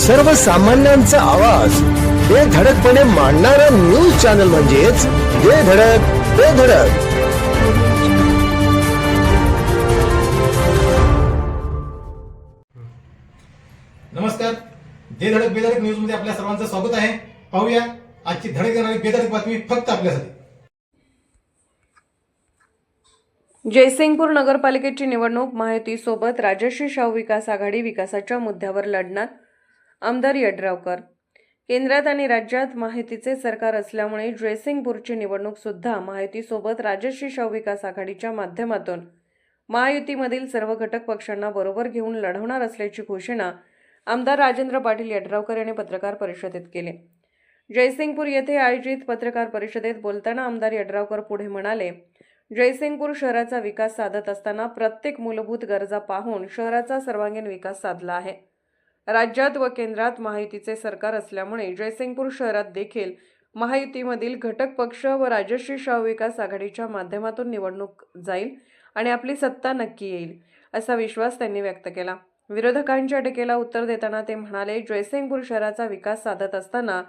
सर्वसामान्यांचा आवाज. बेधडकपणे मांडणारा न्यूज चॅनल म्हणजेच बेधडक बेधडक नमस्कार. जे धडक बेधडक न्यूजमध्ये आपल्या सर्वांचं स्वागत आहे. पाहूया आजची धडक देणारी बेधडक बातमी फक्त आपल्यासाठी. जयसिंगपूर नगरपालिकेची निवडणूक महायुतीसोबत राजश्री शाहू विकास आघाडी विकासाच्या मुद्द्यावर लढणार आमदार यड्रावकर. केंद्रात आणि राज्यात माहितीचे सरकार असल्यामुळे जयसिंगपूरची निवडणूक सुद्धा माहितीसोबत राजश्री शवविकास विकास आघाडीच्या माध्यमातून. महायुतीमधील सर्व घटक पक्षांना बरोबर घेऊन लढवणार असल्याची घोषणा आमदार राजेंद्र पाटील यड्रावकर यांनी पत्रकार परिषदेत केली. जयसिंगपूर येथे आयोजित पत्रकार परिषदेत बोलताना आमदार यड्रावकर पुढे म्हणाले जयसिंगपूर शहराचा विकास साधत असताना प्रत्येक मूलभूत गरजा पाहून शहराचा सर्वांगीण विकास साधला आहे. राज्यात व केंद्रात महायुतीचे सरकार असल्यामुळे जयसिंगपूर शहरात देखील महायुतीमधील घटक पक्ष व राजश्री शाहू विकास आघाडीच्या माध्यमातून निवडणूक जाईल आणि आपली सत्ता नक्की येईल असा विश्वास त्यांनी व्यक्त केला. विरोधकांच्या टीकेला उत्तर देताना ते म्हणाले जयसिंगपूर शहराचा विकास साधत असताना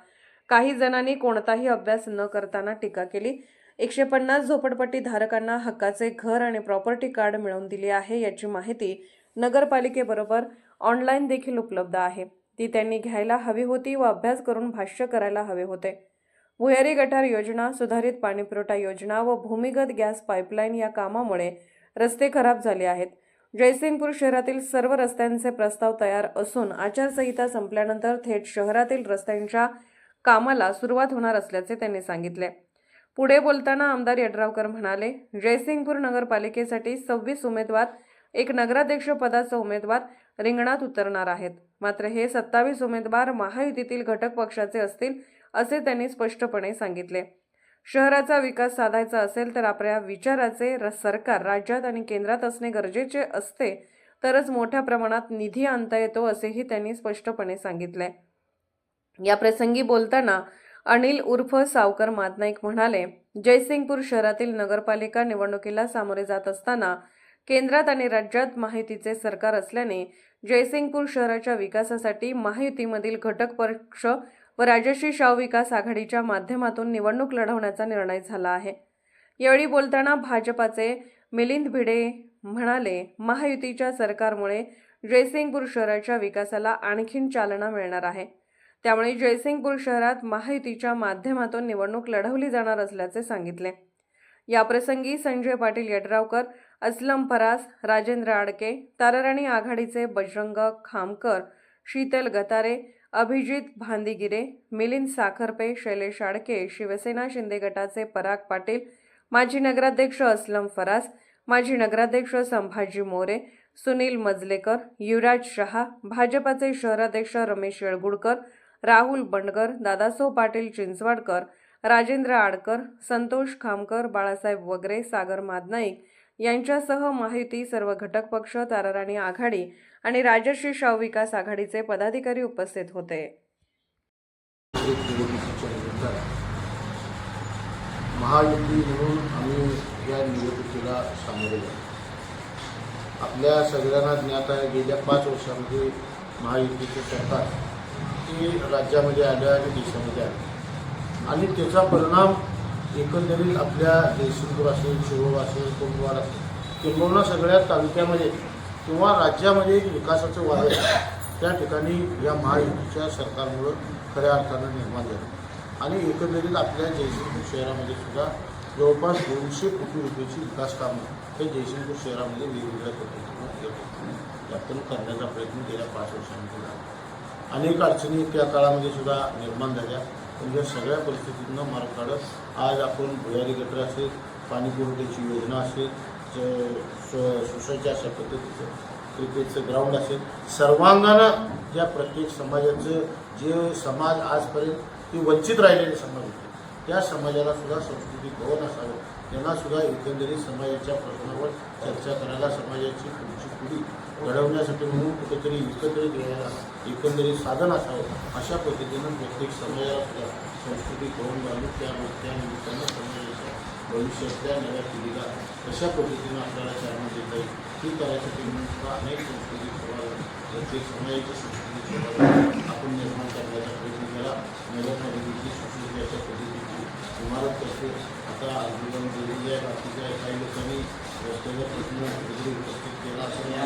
काही जणांनी कोणताही अभ्यास न करताना टीका केली. एकशे पन्नास झोपडपट्टी धारकांना हक्काचे घर आणि प्रॉपर्टी कार्ड मिळवून दिले आहे याची माहिती नगरपालिकेबरोबर ऑनलाईन देखील उपलब्ध आहे. ती त्यांनी घ्यायला हवी होती व अभ्यास करून भाष्य करायला हवे होते. भुयारी गटार योजना सुधारित पाणीपुरवठा योजना व भूमिगत गॅस पाईपलाईन या कामामुळे रस्ते खराब झाले आहेत. जयसिंगपूर शहरातील सर्व रस्त्यांचे प्रस्ताव तयार असून आचारसंहिता संपल्यानंतर थेट शहरातील रस्त्यांच्या कामाला सुरुवात होणार असल्याचे त्यांनी सांगितले. पुढे बोलताना आमदार यड्रावकर म्हणाले जयसिंगपूर नगरपालिकेसाठी सव्वीस उमेदवार एक नगराध्यक्ष पदाचा उमेदवार रिंगणात उतरणार आहेत. मात्र हे सत्तावीस उमेदवार महायुतीतील घटक पक्षाचे असतील असे त्यांनी स्पष्टपणे सांगितले. शहराचा विकास साधायचा असेल तर आपल्या विचाराचे र- सरकार राज्यात आणि केंद्रात असणे गरजेचे असते तरच मोठ्या प्रमाणात निधी आणता येतो असेही त्यांनी स्पष्टपणे सांगितले. या प्रसंगी बोलताना अनिल उर्फ सावकर मादनाईक म्हणाले जयसिंगपूर शहरातील नगरपालिका निवडणुकीला सामोरे जात असताना केंद्रात आणि राज्यात माहितीचे सरकार असल्याने जयसिंगपूर शहराच्या विकासासाठी महायुतीमधील घटक पक्ष व राजश्री शाहू विकास आघाडीच्या माध्यमातून निवडणूक लढवण्याचा निर्णय झाला आहे. यावेळी बोलताना भाजपाचे मिलिंद भिडे म्हणाले महायुतीच्या सरकारमुळे जयसिंगपूर शहराच्या विकासाला आणखीन चालना मिळणार आहे. त्यामुळे जयसिंगपूर शहरात महायुतीच्या माध्यमातून निवडणूक लढवली जाणार असल्याचे सांगितले. याप्रसंगी संजय पाटील यड्रावकर असलम फरास राजेंद्र आडके ताराराणी आघाडीचे बजरंग खामकर शीतल गतारे अभिजित भांदिगिरे मिलिंद साखरपे शैलेश आडके शिवसेना शिंदे गटाचे पराग पाटील माजी नगराध्यक्ष असलम फरास माजी नगराध्यक्ष संभाजी मोरे सुनील मजलेकर युवराज शहा भाजपाचे शहराध्यक्ष रमेश येळगुडकर राहुल बंडकर दादासो पाटील चिंचवाडकर राजेंद्र आडकर संतोष खामकर बाळासाहेब वगरे सागर मादनाईक यांच्यासह माहिती सर्व घटक पक्ष ताराराणी आघाडी आणि राजश्री शाहू विकास आघाडीचे पदाधिकारी उपस्थित होते. महायुती म्हणून आम्ही या निवडणुकीला सामोरे जातो आपल्या सगळ्यांना ज्ञात आहे गेल्या पाच वर्षामध्ये महायुतीचे सरकार हे राज्यामध्ये आलं आणि देशामध्ये आलं आणि त्याचा परिणाम एकंदरीत आपल्या जयसिंगपूर असेल शिरोळ असेल कोंडवाड असेल किंबहुना सगळ्या तालुक्यामध्ये किंवा राज्यामध्ये एक विकासाचं वादळ त्या ठिकाणी या महायुतीच्या सरकारमुळं खऱ्या अर्थानं निर्माण झालं. आणि एकंदरीत आपल्या जयसिंगपूर शहरामध्ये सुद्धा जवळपास दोनशे कोटी रुपयाची विकास कामं हे जयसिंगपूर शहरामध्ये वेगवेगळ्या पद्धतीनं येत करण्याचा प्रयत्न गेल्या पाच वर्षांनी केला अनेक अडचणी त्या काळामध्ये सुद्धा निर्माण झाल्या. पण या सगळ्या परिस्थितीतनं मार्ग काढत आज आपण भुयारी गटर असेल पाणी पुरवठ्याची योजना असेल ज- अशा पद्धतीचं क्रिकेटचं ग्राउंड असेल सर्वांगानं ज्या प्रत्येक समाजाचं जे समाज आजपर्यंत ते वंचित राहिलेले समाज होते. त्या समाजाला सुद्धा संस्कृती भवन असावं. त्यांना सुद्धा एकंदरीत समाजाच्या प्रश्नावर चर्चा करायला समाजाची पुढची पिढी घडवण्यासाठी म्हणून कुठेतरी एकत्रित यायला एकंदरीत साधन असावं अशा पद्धतीनं प्रत्येक समाजाला संस्कृती करून घालून त्या त्यानिमित्तानं समाजाच्या भविष्यातल्या नव्या पिढीला कशा पद्धतीनं आपल्याला चालना देता येईल ही करायसाठी म्हणून सुद्धा अनेक संस्कृती समाज प्रत्येक समाजाच्या संस्कृती आपण निर्माण करण्याचा प्रयत्न केला. नगरमध्ये संस्कृती अशा पद्धतीची इमारत तसेच आता आंदोलन केलेली आहे बाकीच्या काही लोकांनी रस्त्याचा प्रश्न वगैरे उपस्थित केला असं या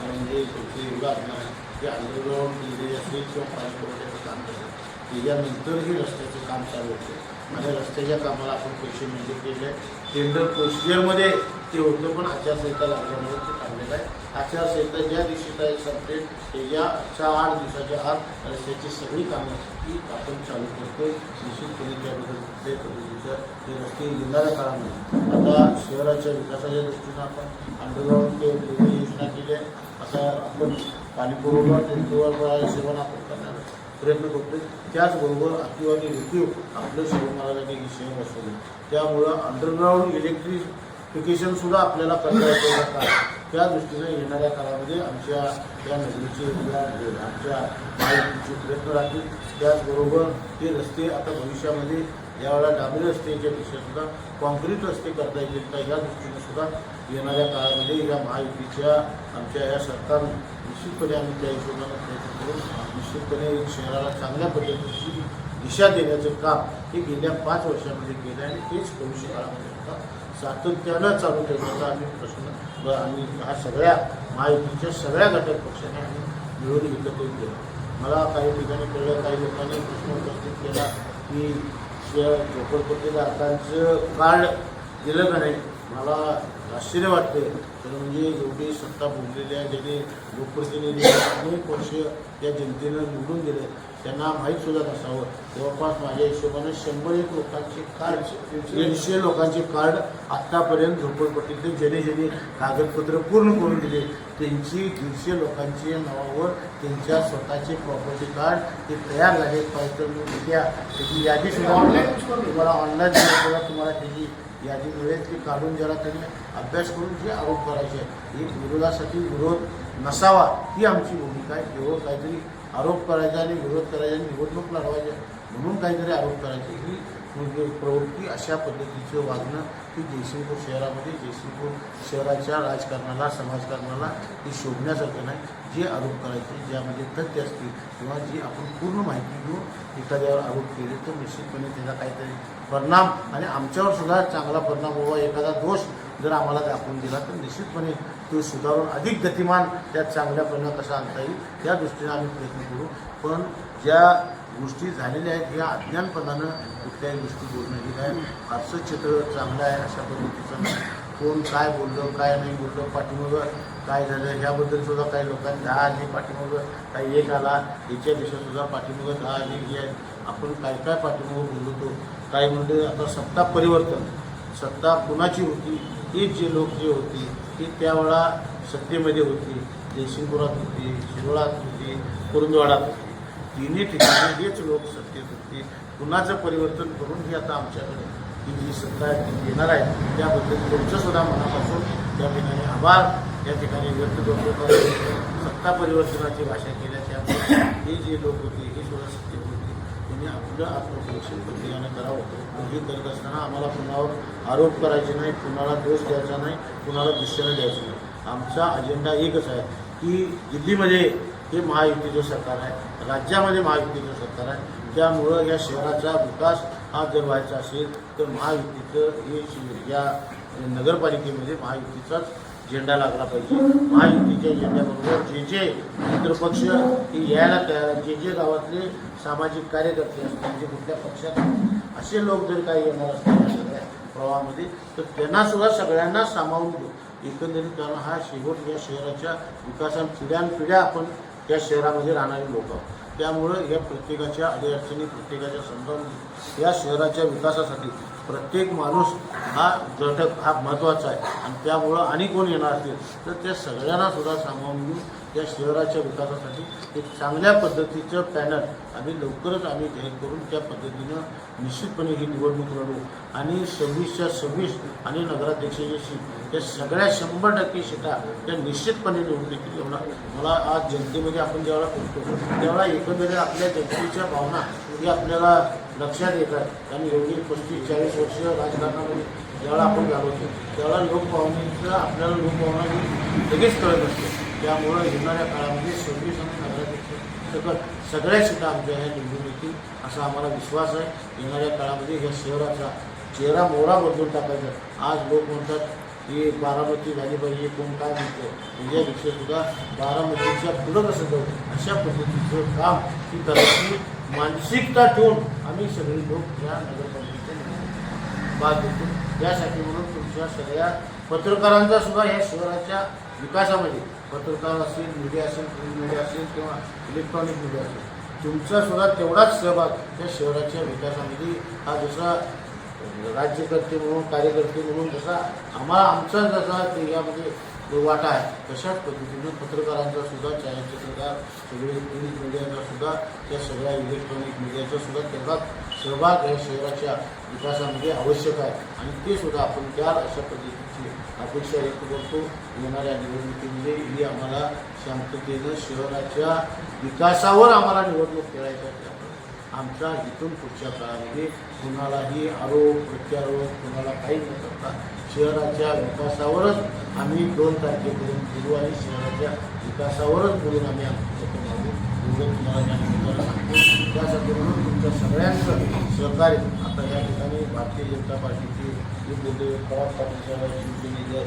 कारण म्हणजे तुमचे एवढं असणार की अंडरग्राऊंड केलेले असेल किंवा पाणी पुरवठ्याचं काम करेल त्याच्यानंतरही रस्त्याचं काम चालू होतं. आणि रस्त्याच्या कामाला आपण पैसे मंजूर केले. टेंडर प्रोसिजरमध्ये ते होतं पण आचारसंहिता लागल्यामुळे ते थांबलेलं आहे. आचारसंहिता ज्या दिवशी काय संपेल त्याच्या आठ दिवसाच्या आत रस्त्याची सगळी कामं ही आपण चालू करतो निश्चितपणे त्याबद्दल कुठल्याही पद्धतीचं ते रस्ते येणाऱ्या काळामध्ये आता शहराच्या विकासाच्या दृष्टीनं आपण अंडरग्राऊंड ते वेगळी योजना केली आहे. आता आपण पाणीपुरवठा पुरवठा टेंटूवर आपण करणार प्रयत्न करतो त्याचबरोबर अतिवादी आणि आपल्या आपलं शिव ही शहर बसवलं त्यामुळं अंडरग्राऊंड इलेक्ट्रिफिकेशन सुद्धा आपल्याला करता येतं. त्या दृष्टीने येणाऱ्या काळामध्ये आमच्या या नगरीचे आमच्या महायुतीचे प्रयत्न राहतील त्याचबरोबर ते रस्ते आता भविष्यामध्ये यावेळेला डांबरी रस्त्याच्या पेक्षा सुद्धा कॉन्क्रीट रस्ते करता येतील का या दृष्टीने सुद्धा येणाऱ्या काळामध्ये या महायुतीच्या आमच्या या सरकारनं निश्चितपणे आम्ही त्या हिशोबाने प्रयत्न करून निश्चितपणे शहराला चांगल्या पद्धतीची दिशा देण्याचं काम हे गेल्या पाच वर्षामध्ये केलं आणि तेच भविष्य काळामध्ये सुद्धा सातत्यानं चालू ठेवण्याचा आम्ही प्रश्न व आम्ही हा सगळ्या महायुतीच्या सगळ्या घटक पक्षाने आम्ही मिळून एकत्रित केलं. मला काही ठिकाणी कळलं काही लोकांनी प्रश्न उपस्थित केला की त्या झोपडपट्टीधारकांचं कार्ड दिलं का नाही? मला आश्चर्य वाटते तर म्हणजे एवढी सत्ता भोगलेली आहे ज्यांनी लोकप्रतिनिधी अनेक वर्ष या जनतेनं निवडून दिले त्यांना माहीत सुद्धा नसावं. जवळपास माझ्या हिशोबाने शंभर एक लोकांचे कार्ड दीडशे लोकांचे कार्ड आत्तापर्यंत झोपडपट्टीतले ज्याने ज्याने कागदपत्र पूर्ण करून दिले त्यांची दीडशे लोकांच्या नावावर त्यांच्या स्वतःचे प्रॉपर्टी कार्ड ते तयार झाले. पाहिजे तर मी त्याची यादी सुद्धा तुम्हाला ऑनलाईन तुम्हाला त्याची यादी मिळेल ती काढून जरा त्यांनी अभ्यास करून जे आरोप करायचे आहेत एक विरोधासाठी विरोध नसावा ही आमची भूमिका आहे. केवळ काहीतरी आरोप करायचा आणि विरोध करायचा आणि निवडणूक लढवायची म्हणून काहीतरी आरोप करायचे. ही म्हणजे प्रवृत्ती अशा पद्धतीचं वागणं ही जयसिंगपूर शहरामध्ये जयसिंगपूर शहराच्या राजकारणाला समाजकारणाला हे शोधण्यासारखं नाही. जे आरोप करायचे ज्यामध्ये तथ्य असतील किंवा जी आपण पूर्ण माहिती घेऊन एखाद्यावर आरोप केले तर निश्चितपणे त्याचा काहीतरी परिणाम आणि आमच्यावर सुद्धा चांगला परिणाम व्हावा एखादा दोष जर आम्हाला दाखवून दिला तर निश्चितपणे तो सुधारून अधिक गतिमान त्यात चांगल्यापणे कसा आणता येईल त्या दृष्टीने आम्ही प्रयत्न करू. पण ज्या गोष्टी झालेल्या आहेत. ह्या अज्ञानपणानं कुठल्याही गोष्टी बोलणं हे काय फारसं चित्र चांगलं आहे अशा पद्धतीचं कोण काय बोललं काय नाही बोललं पाठीमागं काय झालं ह्याबद्दल सुद्धा काही लोकांनी दहा आली पाठीमागं काही एक आला याच्या दिवशी सुद्धा पाठीमागं दहा आली ही आहे. आपण काय काय पाठीमागं बोललो होतो काय म्हणजे आता सत्ता परिवर्तन. सत्ता कुणाची होती? ही जे लोक जे होती ती त्यावेळा सत्तेमध्ये होती. जयसिंगपुरात होती शिरोळात होती कुरुंदवाडात होती. तिन्ही ठिकाणी हेच लोक सत्तेत होते. कुणाचं परिवर्तन करून ही आता आमच्याकडे ही जी सत्ता आहे येणार आहे त्याबद्दल तुमचं मनापासून त्या ठिकाणी आभार. या ठिकाणी व्यक्त करतो. सत्ता परिवर्तनाची भाषा केल्या त्यामुळे हे जे लोक होते हे सुद्धा सत्तेत होते. त्यांनी आपलं आत्मपरीक्षण प्रक्रियाने करावं. हे करत असताना आम्हाला कुणावर आरोप करायचे नाही कुणाला दोष द्यायचा नाही कुणाला दिशेनं द्यायचं नाही. आमचा अजेंडा एकच आहे की दिल्लीमध्ये हे महायुतीचं सरकार आहे. राज्यामध्ये महायुतीचं सरकार आहे. त्यामुळं या शहराचा विकास हा जर व्हायचा असेल तर महायुतीचं हे या नगरपालिकेमध्ये महायुतीचाच झेंडा लागला पाहिजे. महायुतीच्या झेंड्याबरोबर जे जे मित्रपक्ष हे यायला तयार जे जे गावातले सामाजिक कार्यकर्ते असतील जे कुठल्या पक्षात असे लोक जर काही येणार असतील सगळ्या प्रवाहामध्ये तर त्यांना सुद्धा सगळ्यांना सामावून घेऊ. एकंदरीत कारण हा शेवट या शहराच्या विकासात पिढ्यानपिढ्या आपण या शहरामध्ये राहणारे लोक. त्यामुळं या प्रत्येकाच्या अडीअडचणी प्रत्येकाच्या समजावून या शहराच्या विकासासाठी प्रत्येक माणूस हा घटक हा महत्त्वाचा आहे. आणि त्यामुळं आणि कोण येणार असतील तर त्या सगळ्यांना सुद्धा सामावून घेऊन या शहराच्या विकासासाठी एक चांगल्या पद्धतीचं पॅनल आम्ही लवकरच आम्ही जाहीर करून त्या पद्धतीनं निश्चितपणे ही निवडणूक लढू. आणि सव्वीसच्या सव्वीस आणि नगराध्यक्षाची सीट या सगळ्या शंभर टक्के सीटा त्या निश्चितपणे निवडून येतील एवढा मला आज जनतेमध्ये आपण ज्यावेळेला पोहोचतो त्यावेळेला एकंदरीत आपल्या जनतेच्या भावना ही आपल्याला लक्षात येतात. आणि एवढी पस्तीस चाळीस वर्ष राजकारणामध्ये ज्यावेळेला आपण घालवतो त्यावेळेला लोकभावनेचं आपल्याला लोकभावना ही लगेच कळत असते. त्यामुळं येणाऱ्या काळामध्ये सव्वीस आणि नगराध्यक्ष सगळं सगळ्या सीटा आमच्या ह्या निवडून येतील असा आम्हाला विश्वास आहे. येणाऱ्या काळामध्ये ह्या शहराचा चेहरा मोहरा बदलून टाकायचा. आज लोक म्हणतात की बारामती झाली पाहिजे कोण काय म्हणतो? त्याच्यापेक्षा सुद्धा बारामतीच्या पुढं कसं जाऊ? अशा पद्धतीचं काम ही करायची मानसिकता ठेवून आम्ही सगळे लोक या नगरपालिकेच्या भाग घेतो. यासाठी म्हणून तुमच्या सगळ्या पत्रकारांचा सुद्धा या शहराच्या विकासामध्ये पत्रकार असेल मीडिया असेल प्रिंट मीडिया असेल किंवा इलेक्ट्रॉनिक मीडिया असेल तुमचा सुद्धा तेवढाच सहभाग त्या शहराच्या विकासामध्ये हा जसा राज्यकर्ते म्हणून कार्यकर्ते म्हणून जसा आम्हाला आमचा जसा ते यामध्ये वाटा आहे तशाच पद्धतीनं पत्रकारांचा सुद्धा छायाचित्रकार सगळे प्रिंट मीडियाचा सुद्धा त्या सगळ्या इलेक्ट्रॉनिक मीडियाचा सुद्धा तेवढाच सहभाग हे शहराच्या विकासामध्ये आवश्यक आहे. आणि ते सुद्धा आपण त्या अशा पद्धतीची अपेक्षा व्यक्त करतो. येणाऱ्या निवडणुकीमध्ये ही आम्हाला शांततेनं शहराच्या विकासावर आम्हाला निवडणूक खेळायची आमच्या आमचा इथून पुढच्या काळामध्ये कुणालाही आरोप प्रत्यारोप कुणाला काही न करता शहराच्या विकासावरच आम्ही दोन तारखेपर्यंत बोलू आणि शहराच्या विकासावरच बोलून आम्ही आमचं मागू एवढं तुम्हाला या त्यासाठी म्हणून तुमच्या सगळ्यांचं सहकार्य. आता या ठिकाणी भारतीय जनता पार्टीचे जे बोलले पवार पाटील शिवसेनेचे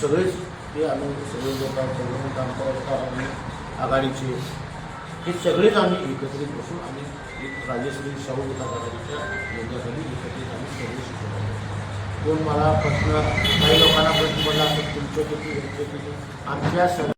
सगळेच ते आम्ही सगळे लोक चौघण काम करत आम्ही आघाडीचे हे सगळेच आम्ही एकत्रित बसून आम्ही एक राजेश्री शाहू विकास आघाडीच्या योजनेसाठी एकत्रित आम्ही सर्व शिकवतो कोण मला प्रश्न काही लोकांना प्रश्न पडला असेल तुमच्या किती यांचे किती आमच्या सगळ्या